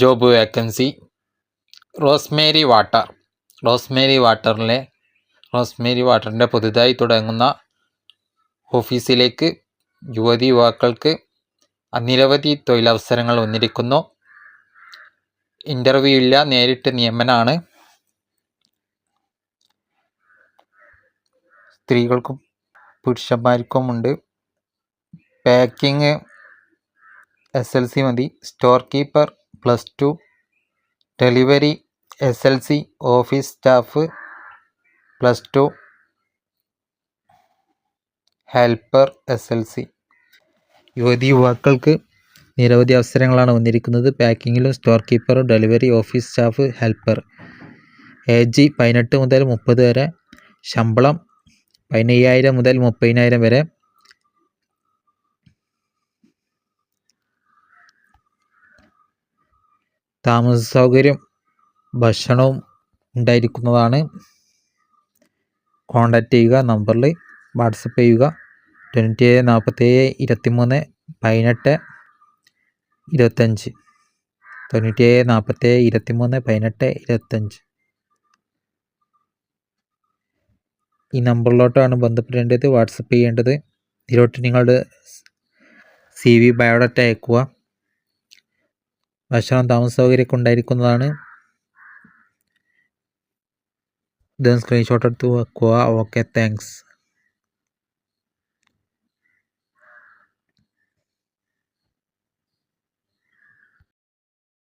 Job vacancy. Rosemary water. Rosemary വാട്ടറിലെ rosemary വാട്ടറിന്റെ പുതുതായി തുടങ്ങുന്ന ഓഫീസിലേക്ക് യുവതി യുവാക്കൾക്ക് നിരവധി തൊഴിലവസരങ്ങൾ വന്നിരിക്കുന്നു. ഇന്റർവ്യൂ ഇല്ല നേരിട്ട് നിയമനാണ്. സ്ത്രീകൾക്കും പുരുഷന്മാർക്കുമുണ്ട്. പാക്കിങ് എസ് എൽ സി മതി. Store keeper plus two delivery S L C office staff plus two helper S L C. യുവതി യുവാക്കൾക്ക് നിരവധി അവസരങ്ങളാണ് വന്നിരിക്കുന്നത്. പാക്കിങ്ങിലും store keeper delivery office staff helper. Age പതിനെട്ട് മുതൽ മുപ്പത് വരെ ശമ്പളം പതിനയ്യായിരം മുതൽ മുപ്പതിനായിരം വരെ താമസ സൗകര്യം ഭക്ഷണവും ഉണ്ടായിരിക്കുന്നതാണ്. കോണ്ടാക്ട് ചെയ്യുക നമ്പറിൽ വാട്സപ്പ് ചെയ്യുക തൊണ്ണൂറ്റേഴ് നാൽപ്പത്തേഴ് ഇരുപത്തിമൂന്ന് പതിനെട്ട് ഇരുപത്തഞ്ച് തൊണ്ണൂറ്റി ഏഴ് നാൽപ്പത്തേഴ് ഇരുപത്തിമൂന്ന് പതിനെട്ട് ഇരുപത്തഞ്ച് ഈ നമ്പറിലോട്ടാണ് ബന്ധപ്പെടേണ്ടത് വാട്സപ്പ് ചെയ്യേണ്ടത്. ഇതിലോട്ട് നിങ്ങളുടെ സി വി ബയോഡാറ്റ അയക്കുക. ഭക്ഷണം താമസ സൗകര്യമൊക്കെ ഉണ്ടായിരിക്കുന്നതാണ് ഇത് സ്ക്രീൻഷോട്ട് എടുത്ത് വെക്കുക. Okay thanks